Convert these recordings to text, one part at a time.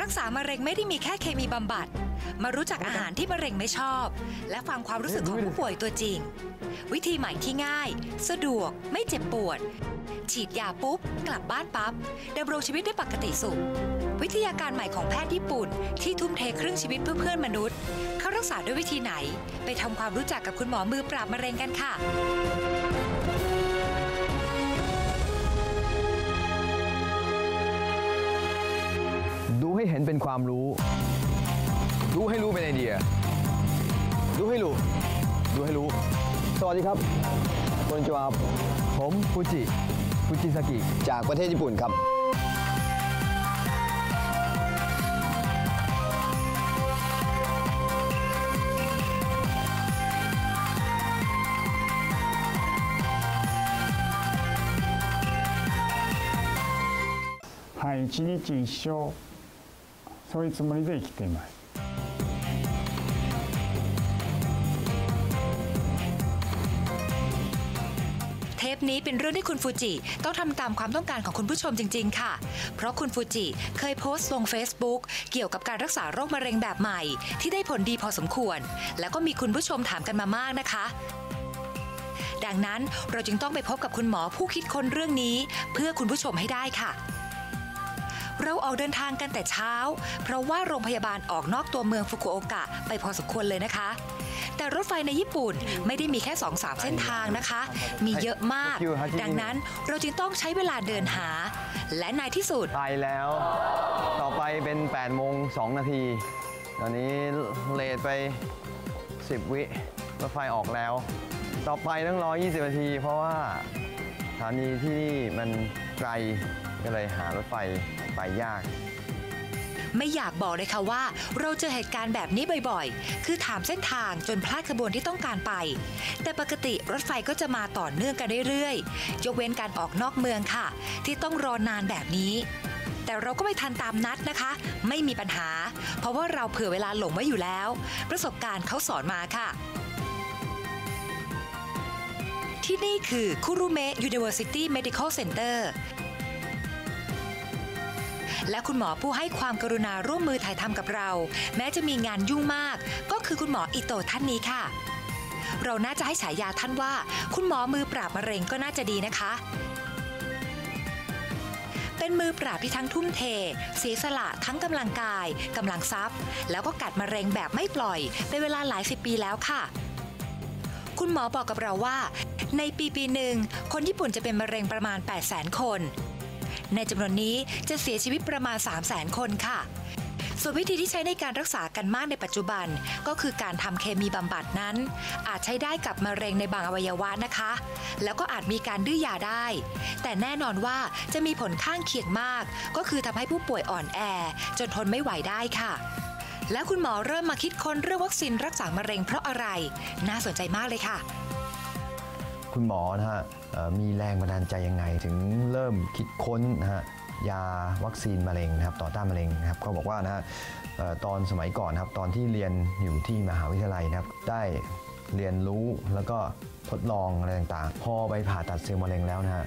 รักษามะเร็งไม่ได้มีแค่เคมีบำบัด มารู้จักอาหารที่มะเร็งไม่ชอบ และฟังความรู้สึกของผู้ป่วยตัวจริง วิธีใหม่ที่ง่าย สะดวกไม่เจ็บปวด ฉีดยาปุ๊บ กลับบ้านปั๊บดำรงชีวิตได้ปกติสุข วิทยาการใหม่ของแพทย์ญี่ปุ่น ที่ทุ่มเทครึ่งชีวิตเพื่อเพื่อนมนุษย์ เขารักษาด้วยวิธีไหน ไปทำความรู้จักกับคุณหมอมือปราบมะเร็งกันค่ะ ให้เห็นเป็นความรู้ ดูให้รู้เป็นไอเดีย ดูให้รู้ ดูให้รู้ สวัสดีครับคนจวบผมฟูจิ ฟูจิซากิ จากประเทศญี่ปุ่นครับ はい、一日一生 そういうつもりで生きています。 เทปนี้เป็นเรื่องที่คุณฟูจิต้องทำตามความต้องการของคุณผู้ชมจริง ๆ ค่ะ เพราะคุณฟูจิเคยโพสต์ลง Facebook เกี่ยวกับการรักษาโรคมะเร็งแบบใหม่ ที่ได้ผลดีพอสมควร แล้วก็มีคุณผู้ชมถามกันมามากนะคะ ดังนั้นเราจึงต้องไปพบกับคุณหมอผู้คิดค้นเรื่องนี้ เพื่อคุณผู้ชมให้ได้ค่ะ เราออกเดินทางกันแต่เช้า เพราะว่าโรงพยาบาลออกนอกตัวเมืองฟุกุโอกะไปพอสมควรเลยนะคะ แต่รถไฟในญี่ปุ่นไม่ได้มีแค่2อสามเส้นทางนะคะ มีเยอะมาก ดังนั้นเราจึงต้องใช้เวลาเดินหา และในที่สุดไปแล้ว ต่อไปเป็น8โมง2นาทีตอนนี้เลทไป 10 วิรถไฟออกแล้ว ต่อไปต้องรอ 20 นาที เพราะว่าสถานีที่นี่มันไกล ก็เลยหารถไฟไปยาก ไม่อยากบอกเลยค่ะว่า เราเจอเหตุการณ์แบบนี้บ่อยๆ คือถามเส้นทางจนพลาดขบวนที่ต้องการไป แต่ปกติรถไฟก็จะมาต่อเนื่องกันเรื่อยๆ ยกเว้นการออกนอกเมืองค่ะ ที่ต้องรอนานแบบนี้ แต่เราก็ไม่ทันตามนัดนะคะ ไม่มีปัญหา เพราะว่าเราเผื่อเวลาหลงไว้อยู่แล้ว ประสบการณ์เขาสอนมาค่ะที่นี่คือคุรุเมะ University Medical Center และคุณหมอผู้ให้ความกรุณาร่วมมือถ่ายทำกับเรา แม้จะมีงานยุ่งมาก ก็คือคุณหมออิโตท่านนี้ค่ะ เราน่าจะให้ฉายาท่านว่า คุณหมอมือปราบมะเร็งก็น่าจะดีนะคะ เป็นมือปราบที่ทั้งทุ่มเท เสียสละทั้งกำลังกายกำลังทรัพย์ แล้วก็กัดมะเร็งแบบไม่ปล่อย เป็นเวลาหลายสิบปีแล้วค่ะ คุณหมอบอกกับเราว่า ในปีปีหนึ่งคนญี่ปุ่นจะเป็นมะเร็งประมาณ 8 0 0 0 0 0 คน ในจำนวนนี้จะเสียชีวิตประมาณ 3 0 0 0 0 0 คนค่ะ ส่วนวิธีที่ใช้ในการรักษากันมากในปัจจุบัน ก็คือการทำเคมีบำบัดนั้น อาจใช้ได้กับมะเร็งในบางอวัยวะนะคะ แล้วก็อาจมีการดื้อยาได้ แต่แน่นอนว่าจะมีผลข้างเคียงมาก ก็คือทำให้ผู้ป่วยอ่อนแอ จนทนไม่ไหวได้ค่ะและคุณหมอเริ่มมาคิดค้นเรื่องวัคซีนรักษามะเร็งเพราะอะไร น่าสนใจมากเลยค่ะ คุณหมอนะฮะมีแรงบันดาลใจยังไง ถึงเริ่มคิดค้นนะฮะยาวัคซีนมะเร็งนะครับต่อต้านมะเร็งนะครับเขาบอกว่านะฮะตอนสมัยก่อนนะครับตอนที่เรียนอยู่ที่มหาวิทยาลัยนะครับได้เรียนรู้แล้วก็ทดลองอะไรต่างๆ พอไปผ่าตัดเซลล์มะเร็งแล้วนะฮะ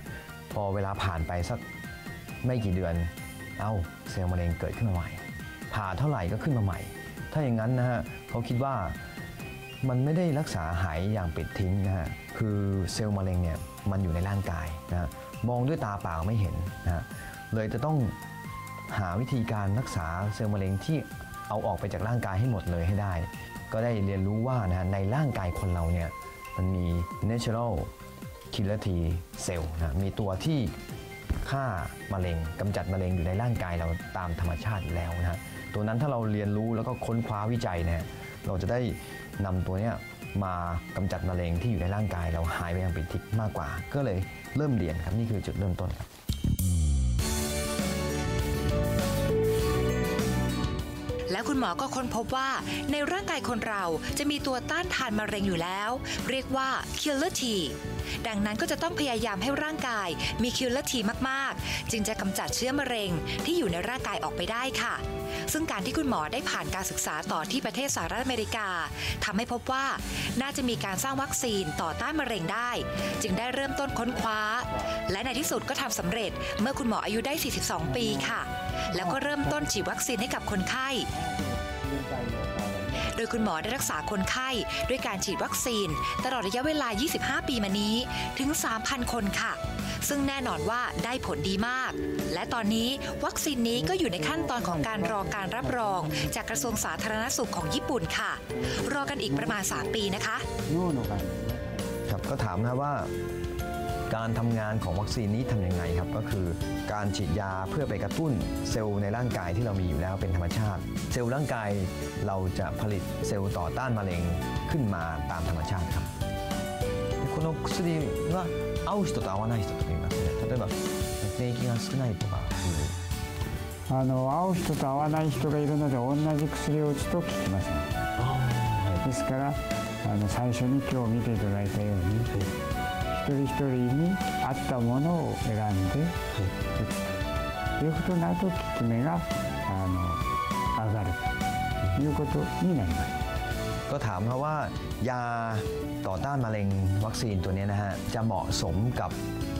พอเวลาผ่านไปสักไม่กี่เดือน เอ้าเซลล์มะเร็งเกิดขึ้นมาใหม่ ผ่าเท่าไหร่ก็ขึ้นมาใหม่ ถ้าอย่างนั้นนะฮะเขาคิดว่า มันไม่ได้รักษาหายอย่างปิดทิ้งนะฮะคือเซลล์มะเร็งเนี่ยมันอยู่ในร่างกายนะฮะมองด้วยตาเปล่าไม่เห็นนะฮะเลยจะต้องหาวิธีการรักษาเซลล์มะเร็งที่เอาออกไปจากร่างกายให้หมดเลยให้ได้ ก็ได้เรียนรู้ว่านะฮะในร่างกายคนเราเนี่ยมันมี natural killer T cell นะมีตัวที่ฆ่ามะเร็งกำจัดมะเร็งอยู่ในร่างกายเราตามธรรมชาติแล้วนะฮะตัวนั้นถ้าเราเรียนรู้แล้วก็ค้นคว้าวิจัยเนี่ย เราจะได้นำตัวเนี้ยมากำจัดมะเร็งที่อยู่ในร่างกายเราหายไปอย่างเป็นทิพย์มากกว่า ก็เลยเริ่มเรียนครับนี่คือจุดเริ่มต้นครับและคุณหมอก็ค้นพบว่าในร่างกายคนเราจะมีตัวต้านทานมะเร็งอยู่แล้ว เรียกว่า killer T ดังนั้นก็จะต้องพยายามให้ร่างกายมีคิวเลอร์ทีมาก ๆ จึงจะกำจัดเชื้อมะเร็งที่อยู่ในร่างกายออกไปได้ค่ะ ซึ่งการที่คุณหมอได้ผ่านการศึกษาต่อที่ประเทศสหรัฐอเมริกาทำให้พบว่าน่าจะมีการสร้างวัคซีนต่อต้านมะเร็งได้ จึงได้เริ่มต้นค้นคว้า และในที่สุดก็ทำสำเร็จเมื่อคุณหมออายุได้ 42 ปีค่ะ แล้วก็เริ่มต้นฉีดวัคซีนให้กับคนไข้โดยคุณหมอได้รักษาคนไข้ด้วยการฉีดวัคซีน ตลอดระยะเวลา 25 ปีมานี้ถึง 3,000 คนค่ะ ซึ่งแน่นอนว่าได้ผลดีมาก และตอนนี้วัคซีนนี้ก็อยู่ในขั้นตอนของการรอการรับรอง จากกระทรวงสาธารณสุขของญี่ปุ่นค่ะ รอกันอีกประมาณ 3 ปีนะคะ 脳のがんですね ครับก็ถามนะครับว่า การทำงานของวัคซีนนี้ทำยังไงครับ ก็คือการฉีดยาเพื่อไปกระตุ้นเซลล์ในร่างกายที่เรามีอยู่แล้วเป็นธรรมชาติ เซลล์ร่างกายเราจะผลิตเซลล์ต่อต้านมะเร็งขึ้นมาตามธรรมชาติครับこの薬は 合う人と合わない人とかいますね。例えば免疫が少ないとか。あの合う人と合わない人がいるので同じ薬を打つと効きますねですからあの最初に今日見ていただいたように一人一人に合ったものを選んで打つという。ことになると効き目があの上がるということになります。 ก็ถามเขาว่ายาต่อต้านมะเร็งวัคซีนตัวนี้นะฮะจะเหมาะสมกับ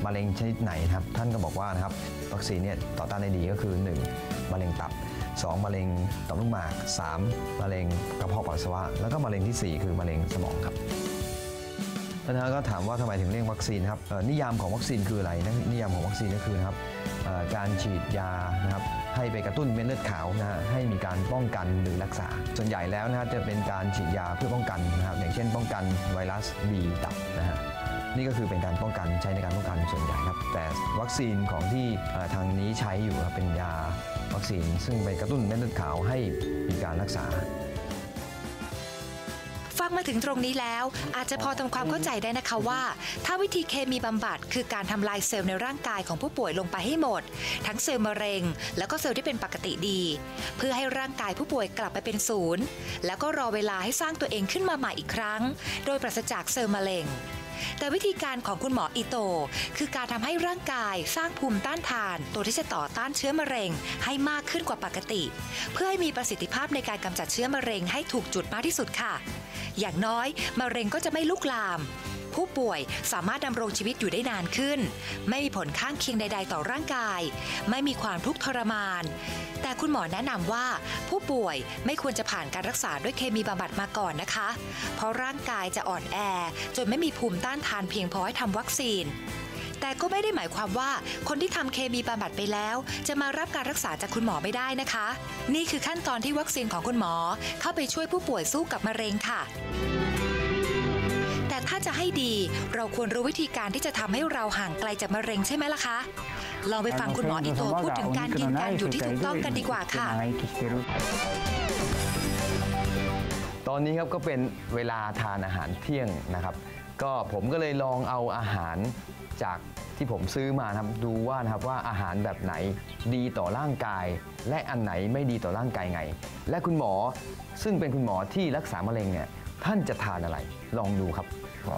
มะเร็งชนิดไหนครับ ท่านก็บอกว่านะครับวัคซีนเนี่ยต่อต้านได้ดีก็คือ 1. มะเร็งตับ 2. มะเร็งต่อมลูกหมาก 3. มะเร็งกระเพาะปัสสาวะ แล้วก็มะเร็งทีสี่4 คือมะเร็งสมองครับนะฮะก็ถามว่าทำไมถึงเรียกวัคซีนครับนิยามของวัคซีนคืออะไรนิยามของวัคซีนก็คือนะครับการฉีดยานะครับ ให้ไปกระตุ้นเม็ดเลือดขาวนะฮะให้มีการป้องกันหรือรักษา ส่วนใหญ่แล้วนะฮะจะเป็นการฉีดยาเพื่อป้องกันนะครับอย่างเช่น ป้องกันไวรัสบีตับนะฮะนี่ก็คือเป็นการป้องกันใช้ในการป้องกันส่วนใหญ่ครับ แต่วัคซีนของที่ทางนี้ใช้อยู่ครับเป็นยาวัคซีน ซึ่งไปกระตุ้นเม็ดเลือดขาวให้มีการรักษา ฟังมาถึงตรงนี้แล้ว อาจจะพอทำความเข้าใจได้นะคะว่า ถ้าวิธีเคมีบำบัดคือการทำลายเซลล์ในร่างกายของผู้ป่วยลงไปให้หมด ทั้งเซลล์มะเร็ง แล้วก็เซลล์ที่เป็นปกติดี เพื่อให้ร่างกายผู้ป่วยกลับไปเป็นศูนย์แล้วก็รอเวลาให้สร้างตัวเองขึ้นมาใหม่อีกครั้ง โดยปราศจากเซลล์มะเร็ง แต่วิธีการของคุณหมออิโต คือการทำให้ร่างกายสร้างภูมิต้านทาน ตัวที่จะต่อต้านเชื้อมะเร็ง ให้มากขึ้นกว่าปกติ เพื่อให้มีประสิทธิภาพในการกำจัดเชื้อมะเร็งให้ถูกจุดมากที่สุดค่ะ อย่างน้อยมะเร็งก็จะไม่ลุกลาม ผู้ป่วยสามารถดำรงชีวิตอยู่ได้นานขึ้น ไม่มีผลข้างเคียงใด ๆ ต่อร่างกาย ไม่มีความทุกข์ทรมาน แต่คุณหมอแนะนำว่า ผู้ป่วยไม่ควรจะผ่านการรักษาด้วยเคมีบำบัดมาก่อนนะคะ เพราะร่างกายจะอ่อนแอ จนไม่มีภูมิต้านทานเพียงพอให้ทำวัคซีนแต่ก็ไม่ได้หมายความว่าคนที่ทำเคมีบำบัดไปแล้ว จะมารับการรักษาจากคุณหมอไม่ได้นะคะ นี่คือขั้นตอนที่วัคซีนของคุณหมอ เข้าไปช่วยผู้ป่วยสู้กับมะเร็งค่ะ ถ้าจะให้ดี เราควรรู้วิธีการที่จะทำให้เราห่างไกลจากมะเร็งใช่ไหมล่ะคะ ลองไปฟังคุณหมออิโตพูดถึงการกินการอยู่ที่ถูกต้องกันดีกว่าค่ะตอนนี้ครับก็เป็นเวลาทานอาหารเที่ยงนะครับ ก็ผมก็เลยลองเอาอาหารจากที่ผมซื้อมาครับดูว่านะครับว่าอาหารแบบไหนดีต่อร่างกาย และอันไหนไม่ดีต่อร่างกายไง และคุณหมอซึ่งเป็นคุณหมอที่รักษามะเร็งเนี่ยท่านจะทานอะไรลองดูครับ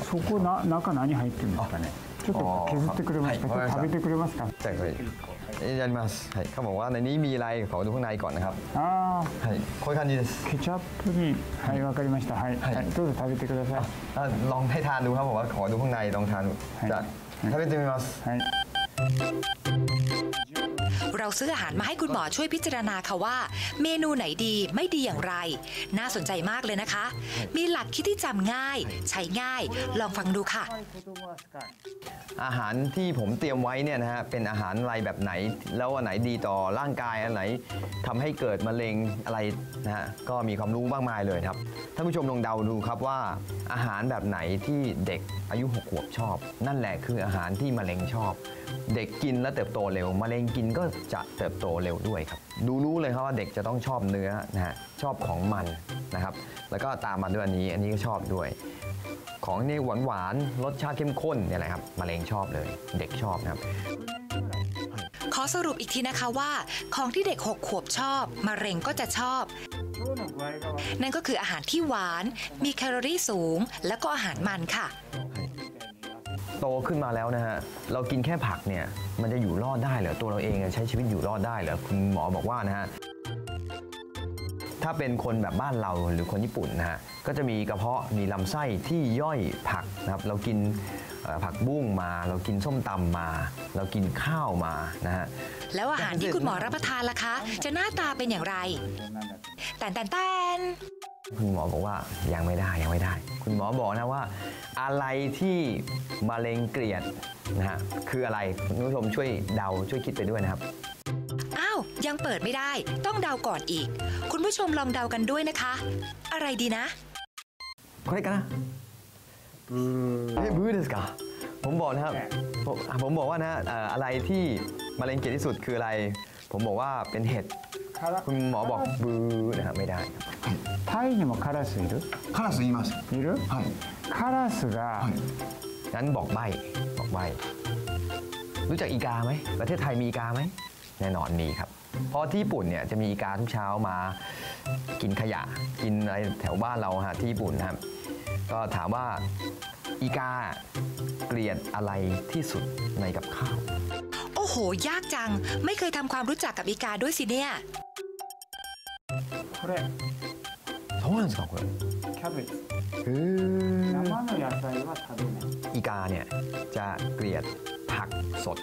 そこな中何入ってるんですかねちょっと削ってくれますか、はいちょっと食べてくれますか ใช่ครับやりますはいเขาบอกว่าในนี้มีอะไรขอดูข้างในก่อนนะครับ ああはいこういう感じですケチャップにはいわかりましたはい、はいはいどうぞ食べてください อ่ะลองให้ทานดูครับบอกว่าขอดูข้างในลองทานดู はい จะ食べてみます はい เราซื้ออาหารมาให้คุณหมอช่วยพิจารณาค่ะว่า เมนูไหนดีไม่ดีอย่างไร น่าสนใจมากเลยนะคะ มีหลักคิดที่จำง่าย ใช้ง่าย ลองฟังดูค่ะ อาหารที่ผมเตรียมไว้เนี่ยนะฮะเป็นอาหารอะไรแบบไหน แล้วอันไหนดีต่อร่างกายอันไหนทำให้เกิดมะเร็งอะไรนะฮะก็มีความรู้มากมายเลยครับท่านผู้ชมลองเดาดูครับว่า อาหารแบบไหนที่เด็กอายุ6ขวบชอบ นั่นแหละคืออาหารที่มะเร็งชอบ เด็กกินแล้วเติบโตเร็วมะเร็งกินก็จะเติบโตเร็วด้วยครับ ดูรู้เลยครับว่าเด็กจะต้องชอบเนื้อนะฮะชอบของมันนะครับ แล้วก็ตามมาด้วยอันนี้อันนี้ก็ชอบด้วย ของนี่หวานหวานรสชาติเข้มข้นเนี่ยแหละครับมะเร็งชอบเลย เด็กชอบนะครับขอสรุปอีกทีนะคะว่า ของที่เด็ก 6 ขวบชอบมะเร็งก็จะชอบ นั่นก็คืออาหารที่หวาน มีแคลอรี่สูง แล้วก็อาหารมันค่ะ โตขึ้นมาแล้วนะฮะ เรากินแค่ผักเนี่ย มันจะอยู่รอดได้เหรอ ตัวเราเองใช้ชีวิตอยู่รอดได้เหรอ คุณหมอบอกว่านะฮะ ถ้าเป็นคนแบบบ้านเราหรือคนญี่ปุ่นนะฮะก็จะมีกระเพาะมีลำไส้ที่ย่อยผักนะครับเรากินเอ่อผักบุ้งมา เรากินส้มตำมา เรากินข้าวมานะฮะแล้วอาหารที่คุณหมอรับประทานล่ะคะ จะหน้าตาเป็นอย่างไรแต่นแต่นแต่นคุณหมอบอกว่ายังไม่ได้ยังไม่ได้ คุณหมอบอกนะว่า อะไรที่มะเร็งเกลียดนะฮะคืออะไรคุณผู้ชมช่วยเดาช่วยคิดไปด้วยนะครับอ้าว ยังเปิดไม่ได้ ต้องเดาก่อนอีก คุณผู้ชมลองเดากันด้วยนะคะ อะไรดีนะ これかなเฮ้ยบื้อเดสกาผมบอกนะครับผมผมบอกว่านะเอ่ออะไรที่มะเร็งเกลียดที่สุดคืออะไร ผมบอกว่าเป็นเห็ด から คุณหมอบอกบูนะครับไม่ได้ タイにもカラスいるカラス言いますいるはいカラスが、はい งั้นบอกใบบอกใบ รู้จักอีกาไหม ประเทศไทยมีอีกาไหม แน่นอนมีครับ เพราะที่ญี่ปุ่นเนี่ยจะมีอีกาทุกเช้ามากินขยะ กินอะไรแถวบ้านเราฮะที่ญี่ปุ่นนะครับ ก็ถามว่าอีกาเกลียดอะไรที่สุดในกับข้าว โอ้โห ยากจัง ไม่เคยทำความรู้จักกับอีกาด้วยสิเนี่ย これそうなんですかこれキャベツへ生の野菜は食べない อีกาเนี่ยจะเกลียดผักสด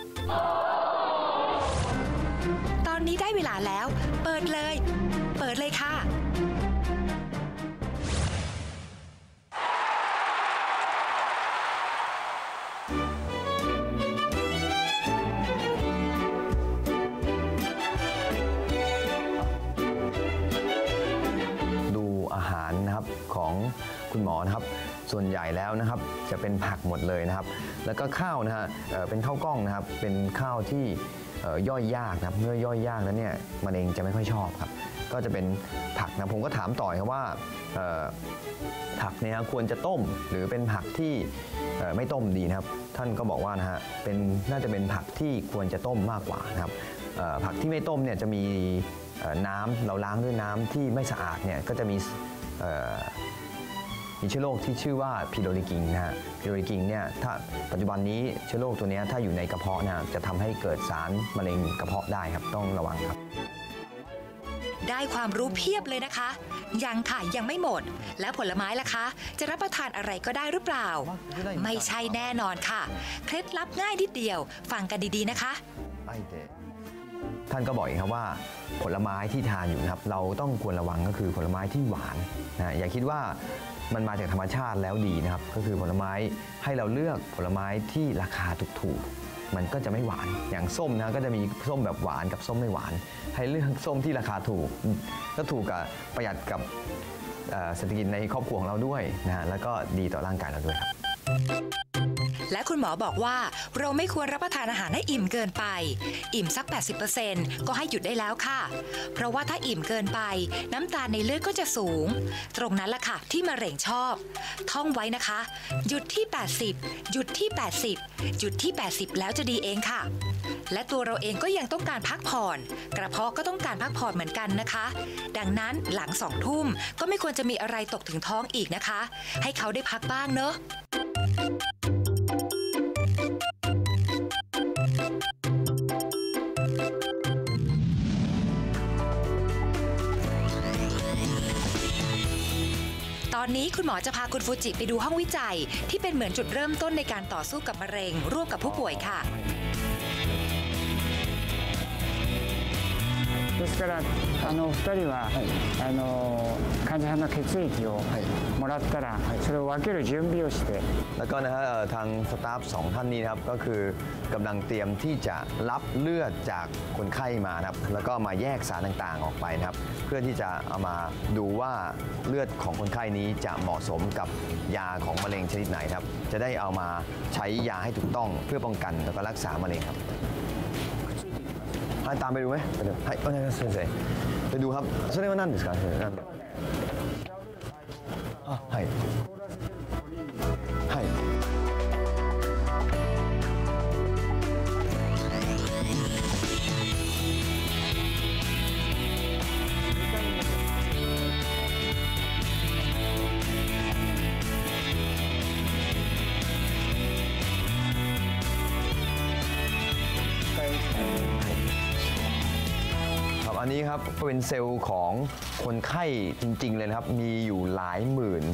ตอนนี้ได้เวลาแล้ว เปิดเลย เปิดเลยค่ะ ดูอาหารนะครับของคุณหมอนะครับ ส่วนใหญ่แล้วนะครับจะเป็นผักหมดเลยนะครับ แล้วก็ข้าวนะฮะเอ่อเป็นข้าวกล้องนะครับ เป็นข้าวที่ ย่อยยากนะครับเมื่อย่อยยากแล้วเนี่ยมะเร็งจะไม่ค่อยชอบครับ ก็จะเป็นผักนะผมก็ถามต่อยครับว่าผักเนี่ยควรจะต้มหรือเป็นผักที่ไม่ต้มดีนะครับ ท่านก็บอกว่านะฮะเป็นน่าจะเป็นผักที่ควรจะต้มมากกว่านะครับผักที่ไม่ต้มเนี่ยจะมีน้ำเราล้างด้วยน้ำที่ไม่สะอาดเนี่ยก็จะมี มีเชื้อโรคที่ชื่อว่าพิโรลิกิงนะฮะพิโรลิกิงเนี่ยถ้าปัจจุบันนี้เชื้อโรคตัวเนี้ยถ้าอยู่ในกระเพาะนะจะทำให้เกิดสารมะเร็งกระเพาะได้ครับต้องระวังครับ ได้ความรู้เพียบเลยนะคะ ยังค่ะยังไม่หมด แล้วผลไม้ล่ะคะ จะรับประทานอะไรก็ได้หรือเปล่า ไม่ใช่แน่นอนค่ะ เคล็ดลับง่ายนิดเดียว ฟังกันดีๆนะคะ ท่านก็บอกอีกครับว่าผลไม้ที่ทานอยู่นะครับ เราต้องควรระวังก็คือผลไม้ที่หวานนะอย่าคิดว่ามันมาจากธรรมชาติแล้วดีนะครับ ก็คือผลไม้ให้เราเลือกผลไม้ที่ราคาถูกๆมันก็จะไม่หวานอย่างส้มนะก็จะมีส้มแบบหวานกับส้มไม่หวาน ให้เลือกส้มที่ราคาถูกก็ถูกกับประหยัดกับเอ่อเศรษฐกิจในครอบครัวของเราด้วยนะฮะแล้วก็ดีต่อร่างกายเราด้วยครับ และคุณหมอบอกว่าเราไม่ควรรับประทานอาหารให้อิ่มเกินไป อิ่มสัก 80%ก็ให้หยุดได้แล้วค่ะ เพราะว่าถ้าอิ่มเกินไป น้ำตาลในเลือดก็จะสูง ตรงนั้นล่ะค่ะ ที่มะเร็งชอบ ท่องไว้นะคะ หยุดที่ 80 หยุดที่ 80 หยุดที่ 80 แล้วจะดีเองค่ะ และตัวเราเองก็ยังต้องการพักผ่อน กระเพาะก็ต้องการพักผ่อนเหมือนกันนะคะ ดังนั้นหลังสองทุ่มก็ไม่ควรจะมีอะไรตกถึงท้องอีกนะคะ ให้เขาได้พักบ้างเนอะ อนนี้คุณหมอจะพาคุณฟูจิไปดูห้องวิจัย ที่เป็นเหมือนจุดเริ่มต้นในการต่อสู้กับมะเร็ง ร่วมกับผู้ป่วยค่ะ ですからあのお二人は、あの患者さんの血液をもらったら、それを分ける準備をして แล้วก็นะฮะเอ่อทางสตาฟสองท่านนี้นะครับก็คือกำลังเตรียมที่จะรับเลือดจากคนไข้มานะครับแล้วก็มาแยกสารต่างๆออกไปนะครับ เพื่อที่จะเอามาดูว่าเลือดของคนไข้นี้จะเหมาะสมกับยาของมะเร็งชนิดไหนครับ จะได้เอามาใช้ยาให้ถูกต้องเพื่อป้องกันแล้วก็รักษามะเร็งครับให้ตามไปดูไหมไปดูให้โอเค先生ไปดูครับそれは何ですか先生何あはいはい นี้ครับก็เป็นเซลล์ของคนไข้จริง ๆ เลยนะครับ มีอยู่หลายหมื่น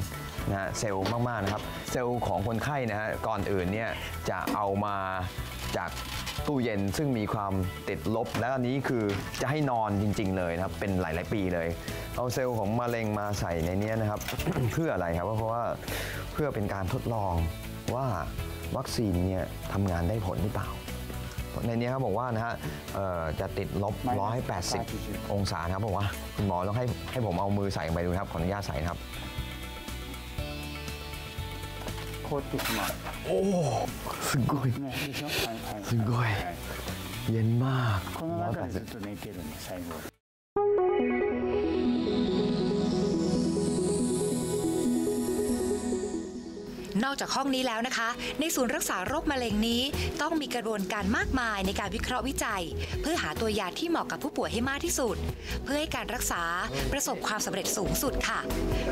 นะฮะเซลล์มากๆนะครับ เซลล์ของคนไข้นะฮะก่อนอื่นเนี่ยจะเอามาจากตู้เย็นซึ่งมีความติดลบ และอันนี้คือจะให้นอนจริง ๆ เลยนะครับ เป็นหลาย ๆ ปีเลย เอาเซลล์ของมะเร็งมาใส่ในเนี้ยนะครับ เพื่ออะไรครับเพราะว่าเพื่อเป็นการทดลองว่าวัคซีนเนี่ยทำงานได้ผลหรือเปล่า ในนี้ครับบอกว่านะฮะเอ่อจะติดลบ 180 องศานะครับบอกว่าคุณหมอต้องให้ให้ผมเอามือใส่ลงไปดูนะครับขออนุญาตใส่นะครับ 凍ってしまうโอ้すごいねでしょはいはいすごいはいเย็นมาก この中でずっと寝てるんで最後 นอกจากห้องนี้แล้วนะคะ ในศูนย์รักษาโรคมะเร็งนี้ ต้องมีกระบวนการมากมายในการวิเคราะห์วิจัย เพื่อหาตัวยาที่เหมาะกับผู้ป่วยให้มากที่สุด เพื่อให้การรักษาประสบความสำเร็จสูงสุดค่ะ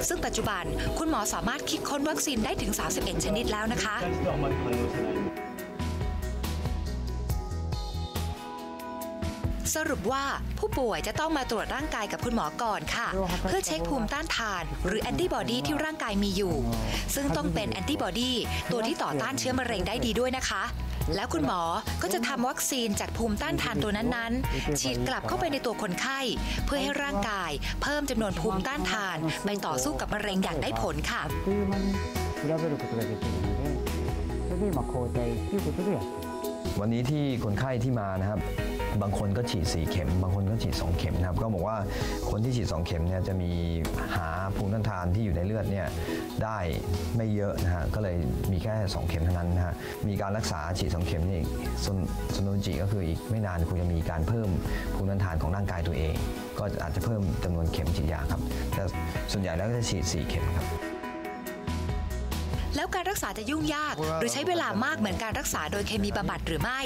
ซึ่งปัจจุบันคุณหมอสามารถคิดค้นวัคซีนได้ถึง 31 ชนิดแล้วนะคะ สรุปว่าผู้ป่วยจะต้องมาตรวจร่างกายกับคุณหมอก่อนค่ะ เพื่อเช็คภูมิต้านทาน หรือแอนติบอดีที่ร่างกายมีอยู่ ซึ่งต้องเป็นแอนติบอดีตัวที่ต่อต้านเชื้อมะเร็งได้ดีด้วยนะคะ แล้วคุณหมอก็จะทำวัคซีนจากภูมิต้านทานตัวนั้นๆ ฉีดกลับเข้าไปในตัวคนไข้ เพื่อให้ร่างกาย เพิ่มจำนวนภูมิต้านทาน ไปต่อสู้กับมะเร็งอย่างได้ผลค่ะวันนี้ที่คนไข้ที่มานะครับ บางคนก็ฉีด 4 เข็ม บางคนก็ฉีด 2 เข็มนะครับ ก็บอกว่าคนที่ฉีด 2 เข็มเนี่ยจะมีหาภูมิต้านทานที่อยู่ในเลือดเนี่ยได้ไม่เยอะนะฮะ ก็เลยมีแค่ 2 เข็มเท่านั้นนะฮะ มีการรักษาฉีด 2 เข็มนี่ซนซนโนจิก็คืออีกไม่นานคุณจะมีการเพิ่มภูมิต้านทานของร่างกายตัวเอง ก็อาจจะเพิ่มจำนวนเข็มฉีดยาครับ แต่ส่วนใหญ่แล้วก็จะฉีด 4 เข็มครับ แล้วการรักษาจะยุ่งยาก หรือใช้เวลามากเหมือนการรักษาโดยเคมีบำบัดหรือไม่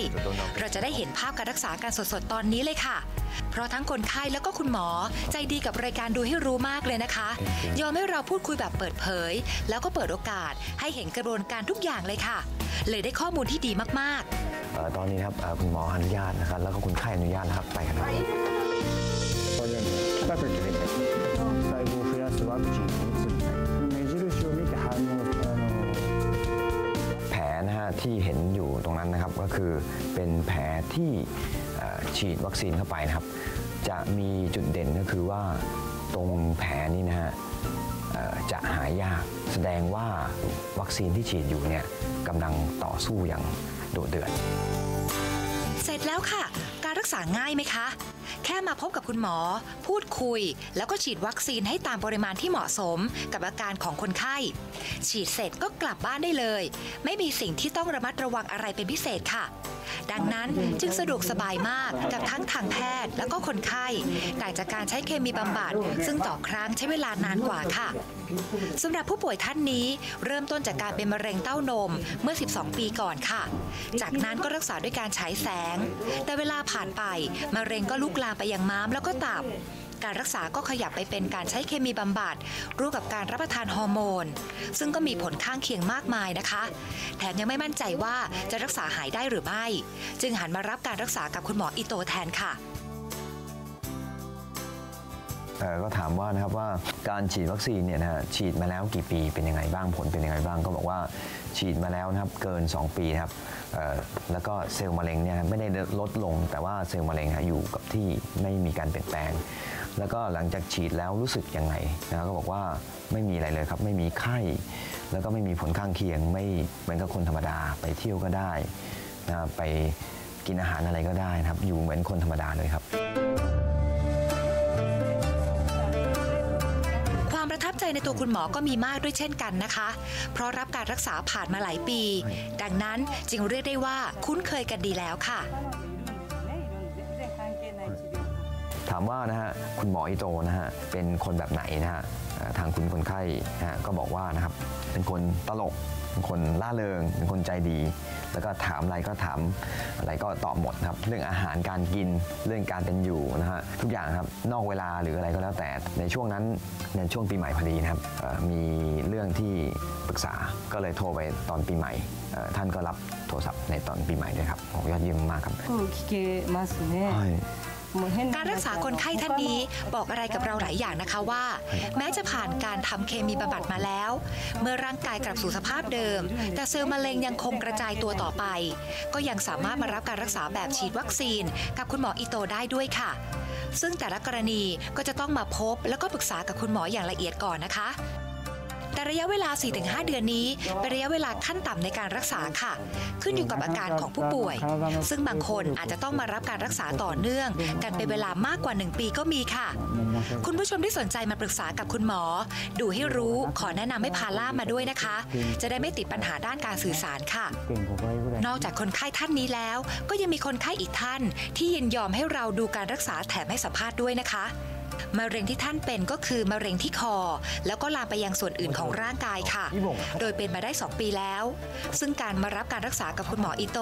เราจะได้เห็นภาพการรักษาการสดๆตอนนี้เลยค่ะ เพราะทั้งคนไข้แล้วก็คุณหมอ ใจดีกับรายการดูให้รู้มากเลยนะคะ ยอมให้เราพูดคุยแบบเปิดเผย แล้วก็เปิดโอกาส ให้เห็นกระบวนการทุกอย่างเลยค่ะ เลยได้ข้อมูลที่ดีมากๆตอนนี้ครับคุณหมออนุญาตนะครับแล้วก็คุณไข้อนุญาตนะครับไปกันเลยบ Правильно. Как это делать? Сайбу фриас вакцин. ที่เห็นอยู่ตรงนั้นนะครับก็คือเป็นแผลที่ฉีดวัคซีนเข้าไปนะครับ จะมีจุดเด่นก็คือว่าตรงแผลนี้นะฮะจะหายยากแสดงว่าวัคซีนที่ฉีดอยู่เนี่ยกำลังต่อสู้อย่างโดดเดือด เสร็จแล้วค่ะ การรักษาง่ายไหมคะ แค่มาพบกับคุณหมอ พูดคุย แล้วก็ฉีดวัคซีนให้ตามปริมาณที่เหมาะสมกับอาการของคนไข้ ฉีดเสร็จก็กลับบ้านได้เลย ไม่มีสิ่งที่ต้องระมัดระวังอะไรเป็นพิเศษค่ะ ดังนั้นจึงสะดวกสบายมากกับทั้งทางแพทย์แล้วก็คนไข้ต่างจากการใช้เคมีบำบัด ซึ่งต่อครั้งใช้เวลานานกว่าค่ะสำหรับผู้ป่วยท่านนี้เริ่มต้นจากการเป็นมะเร็งเต้านมเมื่อ 12 ปีก่อนค่ะ จากนั้นก็รักษาด้วยการฉายแสง แต่เวลาผ่านไปมะเร็งก็ลุกลามไปยังม้ามแล้วก็ตับ การรักษาก็ขยับไปเป็นการใช้เคมีบำบัดร่วมกับการรับประทานฮอร์โมน ซึ่งก็มีผลข้างเคียงมากมายนะคะ แถมยังไม่มั่นใจว่าจะรักษาหายได้หรือไม่ จึงหันมารับการรักษากับคุณหมออิโตแทนค่ะ ก็ถามว่านะครับว่าการฉีดวัคซีนเนี่ยนะฮะฉีดมาแล้วกี่ปีเป็นยังไงบ้างผลเป็นยังไงบ้าง ก็บอกว่าฉีดมาแล้วนะครับเกิน 2 ปีนะครับแล้วก็เซลล์มะเร็งเนี่ยไม่ได้ลดลง แต่ว่าเซลล์มะเร็งอยู่กับที่ไม่มีการเปลี่ยนแปลง แล้วก็หลังจากฉีดแล้วรู้สึกยังไงนะครับก็บอกว่าไม่มีอะไรเลยครับ ไม่มีไข้ แล้วก็ไม่มีผลข้างเคียง ไม่เหมือนกับคนธรรมดาไปเที่ยวก็ได้นะครับไปกินอาหารอะไรก็ได้นะครับ อยู่เหมือนคนธรรมดาเลยครับ ใจในตัวคุณหมอก็มีมากด้วยเช่นกันนะคะ เพราะรับการรักษาผ่านมาหลายปี ดังนั้นจึงเรียกได้ว่าคุ้นเคยกันดีแล้วค่ะ ถามว่านะฮะคุณหมออิโตนะฮะเป็นคนแบบไหนนะฮะ ทางคุณคนไข้ก็บอกว่านะครับเป็นคนตลกเป็นคนล่าเริงเป็นคนใจดี แล้วก็ถามอะไรก็ถามอะไรก็ตอบหมดครับ เรื่องอาหารการกินเรื่องการเป็นอยู่นะฮะทุกอย่างครับนอกเวลาหรืออะไรก็แล้วแต่ในช่วงนั้นในช่วงปีใหม่พอดีนะครับมีเรื่องที่ปรึกษาก็เลยโทรไปตอนปีใหม่ ท่านก็รับโทรศัพท์ในตอนปีใหม่ด้วยครับโอ้ยอดเยี่ยมมากครับโอเคมาสุเน่ การรักษาคนไข้ท่านนี้บอกอะไรกับเราหลายอย่างนะคะว่า แม้จะผ่านการทำเคมีบำบัดมาแล้ว เมื่อร่างกายกลับสู่สภาพเดิม แต่เซลล์มะเร็งยังคงกระจายตัวต่อไป ก็ยังสามารถมารับการรักษาแบบฉีดวัคซีน กับคุณหมออิโตได้ด้วยค่ะ ซึ่งแต่ละกรณีก็จะต้องมาพบแล้วก็ปรึกษากับคุณหมออย่างละเอียดก่อนนะคะ แต่ระยะเวลา 4-5 เดือนนี้เป็นระยะเวลาขั้นต่ำในการรักษาค่ะ ขึ้นอยู่กับอาการของผู้ป่วย ซึ่งบางคนอาจจะต้องมารับการรักษาต่อเนื่อง กันเป็นเวลามากกว่า 1 ปีก็มีค่ะ คุณผู้ชมที่สนใจมาปรึกษากับคุณหมอ ดูให้รู้ขอแนะนำให้พาล่ามาด้วยนะคะ จะได้ไม่ติดปัญหาด้านการสื่อสารค่ะ นอกจากคนไข้ท่านนี้แล้ว ก็ยังมีคนไข้อีกท่าน ที่ยินยอมให้เราดูการรักษาแถมให้สัมภาษณ์ด้วยนะคะ มะเร็งที่ท่านเป็นก็คือมะเร็งที่คอ แล้วก็ลามไปยังส่วนอื่นของร่างกายค่ะ โดยเป็นมาได้ 2 ปีแล้ว ซึ่งการมารับการรักษากับคุณหมออิโต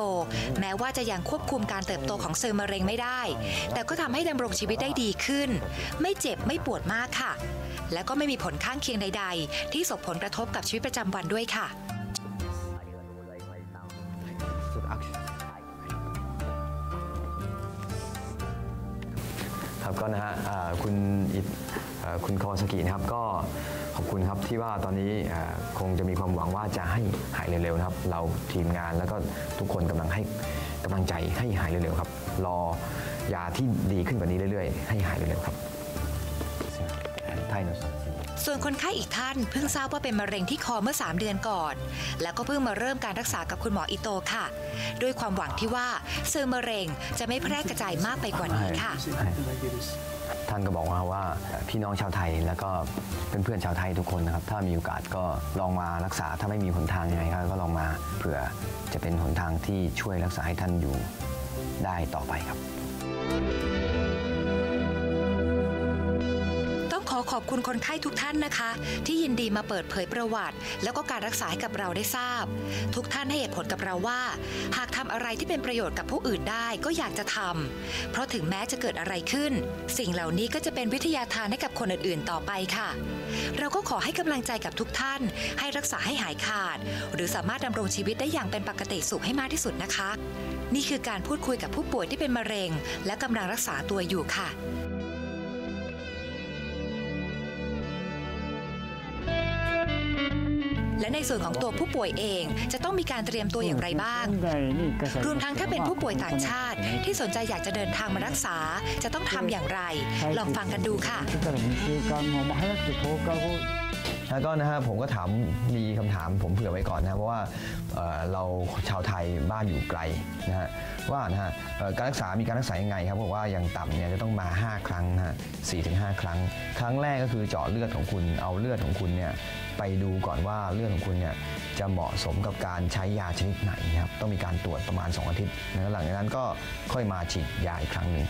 แม้ว่าจะยังควบคุมการเติบโตของเซลล์มะเร็งไม่ได้ แต่ก็ทำให้ดำรงชีวิตได้ดีขึ้น ไม่เจ็บไม่ปวดมากค่ะ และก็ไม่มีผลข้างเคียงใด ๆ ที่ส่งผลกระทบกับชีวิตประจำวันด้วยค่ะ ครับก็นะฮะคุณอิดคุณคอสกินะครับก็ขอบคุณครับที่ว่าตอนนี้คงจะมีความหวังว่าจะให้หายเร็วๆนะครับ เราทีมงานแล้วก็ทุกคนกำลังให้กำลังใจให้หายเร็วๆครับ รอยาที่ดีขึ้นกว่านี้เรื่อยๆ ให้หายเร็วๆครับไทยนะ ส่วนคนไข้อีกท่านเพิ่งทราบว่าเป็นมะเร็งที่คอเมื่อ 3 เดือนก่อน แล้วก็เพิ่งมาเริ่มการรักษากับคุณหมออิโตค่ะ ด้วยความหวังที่ว่าเซลล์มะเร็งจะไม่แพร่กระจายมากไปกว่านี้ค่ะ ท่านก็บอกว่าว่าพี่น้องชาวไทยแล้วก็เพื่อนๆชาวไทยทุกคนนะครับ ถ้ามีโอกาสก็ลองมารักษาถ้าไม่มีหนทางยังไงก็ลองมาเผื่อจะเป็นหนทางที่ช่วยรักษาให้ท่านอยู่ได้ต่อไปครับ ขอบคุณคนไข้ทุกท่านนะคะ ที่ยินดีมาเปิดเผยประวัติ แล้วก็การรักษาให้กับเราได้ทราบ ทุกท่านให้เหตุผลกับเราว่า หากทำอะไรที่เป็นประโยชน์กับผู้อื่นได้ก็อยากจะทำเพราะถึงแม้จะเกิดอะไรขึ้น สิ่งเหล่านี้ก็จะเป็นวิทยาทานให้กับคนอื่นๆต่อไปค่ะ เราก็ขอให้กำลังใจกับทุกท่าน ให้รักษาให้หายขาด หรือสามารถดำรงชีวิตได้อย่างเป็นปกติสุขให้มากที่สุดนะคะ นี่คือการพูดคุยกับผู้ป่วยที่เป็นมะเร็ง และกำลังรักษาตัวอยู่ค่ะ และในส่วนของตัวผู้ป่วยเอง จะต้องมีการเตรียมตัวอย่างไรบ้าง รวมทั้งถ้าเป็นผู้ป่วยต่างชาติ ที่สนใจอยากจะเดินทางมารักษา จะต้องทำอย่างไร ลองฟังกันดูค่ะแล้วก็นะฮะผมก็ถามมีคำถามผมเผื่อไว้ก่อนนะเพราะว่าเราชาวไทยบ้านอยู่ไกลนะฮะว่านะฮะการรักษามีการรักษายังไงครับบอกว่าอย่างต่ำเนี่ยจะต้องมา 5 ครั้งนะฮะสี่ถึงห้าครั้ง ครั้งแรกก็คือเจาะเลือดของคุณเอาเลือดของคุณเนี่ย ไปดูก่อนว่าเลือดของคุณเนี่ยจะเหมาะสมกับการใช้ยาชนิดไหนครับต้องมีการตรวจประมาณ 2 อาทิตย์นะหลังจากนั้นก็ค่อยมาฉีดยาอีกครั้งหนึ่ง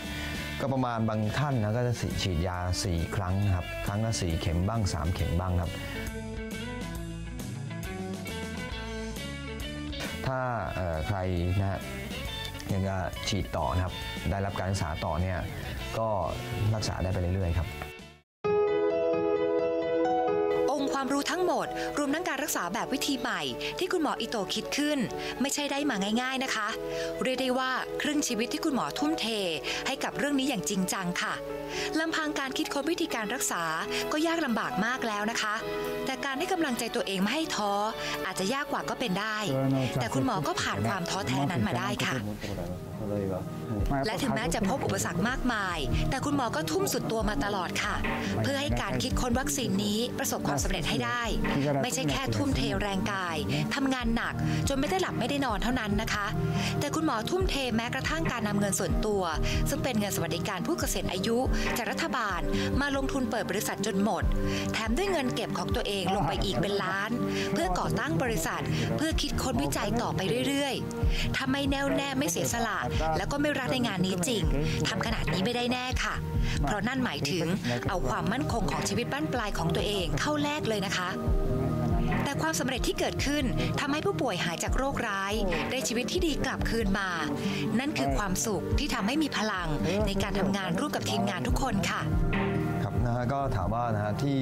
ก็ประมาณบางท่านนะก็จะฉีดยา 4 ครั้งนะครับครั้งละ4เข็มบ้าง 3 เข็มบ้างครับ ถ้าใครนะฮะยังจะฉีดต่อนะครับ ได้รับการรักษาต่อเนี่ยก็รักษาได้ไปเรื่อยๆครับ ความรู้ทั้งหมด รวมทั้งการรักษาแบบวิธีใหม่ ที่คุณหมออิโตคิดขึ้น ไม่ใช่ได้มาง่าย ๆนะคะ เรียกได้ว่าครึ่งชีวิตที่คุณหมอทุ่มเท ให้กับเรื่องนี้อย่างจริงจังค่ะลำพังการคิดค้นวิธีการรักษาก็ยากลำบากมากแล้วนะคะ แต่การให้กำลังใจตัวเองไม่ให้ท้อ อาจจะยากกว่าก็เป็นได้ แต่คุณหมอก็ผ่านความท้อแท้นั้นมาได้ค่ะและถึงแม้จะพบอุปสรรคมากมาย แต่คุณหมอก็ทุ่มสุดตัวมาตลอดค่ะ เพื่อให้การคิดค้นวัคซีนนี้ประสบความสำเร็จให้ได้ ไม่ใช่แค่ทุ่มเทแรงกายทำงานหนักจนไม่ได้หลับไม่ได้นอนเท่านั้นนะคะ แต่คุณหมอทุ่มเทแม้กระทั่งการนำเงินส่วนตัว ซึ่งเป็นเงินสวัสดิการผู้เกษียณอายุ จากรัฐบาลมาลงทุนเปิดบริษัทจนหมด แถมด้วยเงินเก็บของตัวเองลงไปอีกเป็นล้าน เพื่อก่อตั้งบริษัท เพื่อคิดค้นวิจัยต่อไปเรื่อยๆถ้าไม่แน่วแน่ไม่เสียสละ แล้วก็ไม่รักในงานนี้จริงทำขนาดนี้ไม่ได้แน่ค่ะเพราะนั่นหมายถึงเอาความมั่นคงของชีวิตบ้านปลายของตัวเองเข้าแลกเลยนะคะ แต่ความสำเร็จที่เกิดขึ้นทำให้ผู้ป่วยหายจากโรคร้าย ได้ชีวิตที่ดีกลับคืนมา นั่นคือความสุขที่ทำให้มีพลังในการทำงานร่วมกับทีมงานทุกคนค่ะ ครับนะฮะก็ถามว่านะฮะที่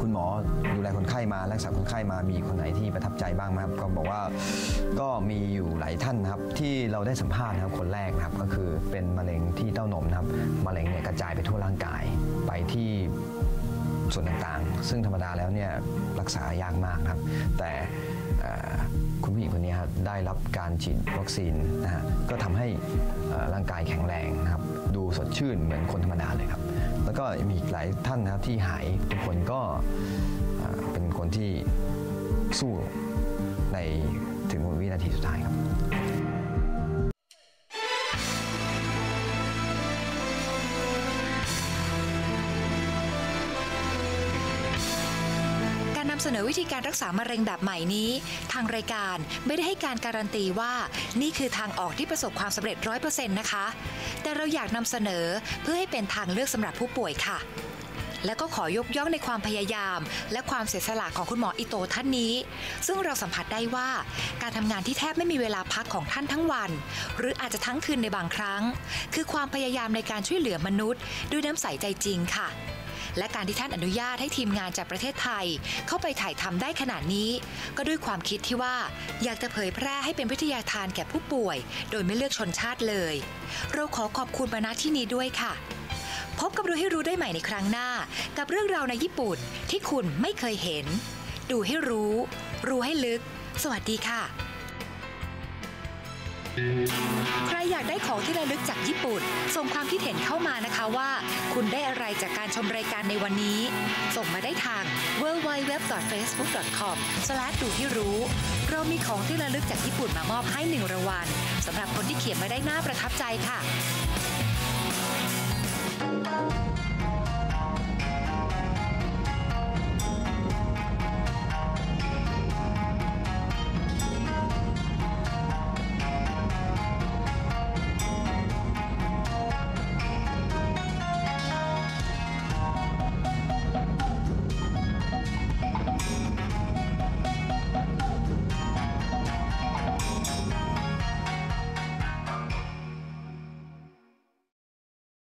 คุณหมอดูแลคนไข้มารักษาคนไข้มามีคนไหนที่ประทับใจบ้างไหมครับก็บอกว่าก็มีอยู่หลายท่านนะครับที่เราได้สัมภาษณ์นะครับคนแรกนะครับก็คือเป็นมะเร็งที่เต้านมนะครับมะเร็งเนี่ยกระจายไปทั่วร่างกายไปที่ส่วนต่างๆ ซึ่งธรรมดาแล้วเนี่ยรักษายากมากครับ แต่คุณผู้หญิงคนนี้ครับได้รับการฉีดวัคซีนนะฮะก็ทำให้ร่างกายแข็งแรงนะครับ ดูสดชื่นเหมือนคนธรรมดาเลยครับ แล้วก็มีอีกหลายท่านนะครับที่หายทุกคนก็เอ่อเป็นคนที่สู้ในถึงวินาทีสุดท้ายครับำเสนอวิธีการรักษามะเร็งแบบใหม่นี้ ทางรายการไม่ได้ให้การการันตีว่านี่คือทางออกที่ประสบความสำเร็จร้อยเปอร์เซ็นต์นะคะ แต่เราอยากนำเสนอเพื่อให้เป็นทางเลือกสำหรับผู้ป่วยค่ะ และก็ขอยกย่องในความพยายาม และความเสียสละของคุณหมออิโตท่านนี้ ซึ่งเราสัมผัสได้ว่าการทำงานที่แทบไม่มีเวลาพักของท่านทั้งวัน หรืออาจจะทั้งคืนในบางครั้ง คือความพยายามในการช่วยเหลือมนุษย์ ด้วยน้ำใสใจจริงค่ะ และการที่ท่านอนุญาตให้ทีมงานจากประเทศไทย เข้าไปถ่ายทำได้ขนาดนี้ ก็ด้วยความคิดที่ว่าอยากจะเผยแพร่ให้เป็นวิทยาทานแก่ผู้ป่วย โดยไม่เลือกชนชาติเลย เราขอขอบคุณมาณที่นี้ด้วยค่ะ พบกับรู้ให้รู้ได้ใหม่ในครั้งหน้า กับเรื่องราวในญี่ปุ่นที่คุณไม่เคยเห็น ดูให้รู้ รู้ให้ลึก สวัสดีค่ะ ใครอยากได้ของที่ระลึกจากญี่ปุ่น ส่งความคิดเห็นเข้ามานะคะว่า คุณได้อะไรจากการชมรายการในวันนี้ ส่งมาได้ทาง w w w f a c e b o o k c o m ดูให้รู้ เรามีของที่ระลึกจากญี่ปุ่นมามอบให้หนึ่งรางวัลสำหรับคนที่เขียนมาได้น่าประทับใจค่ะ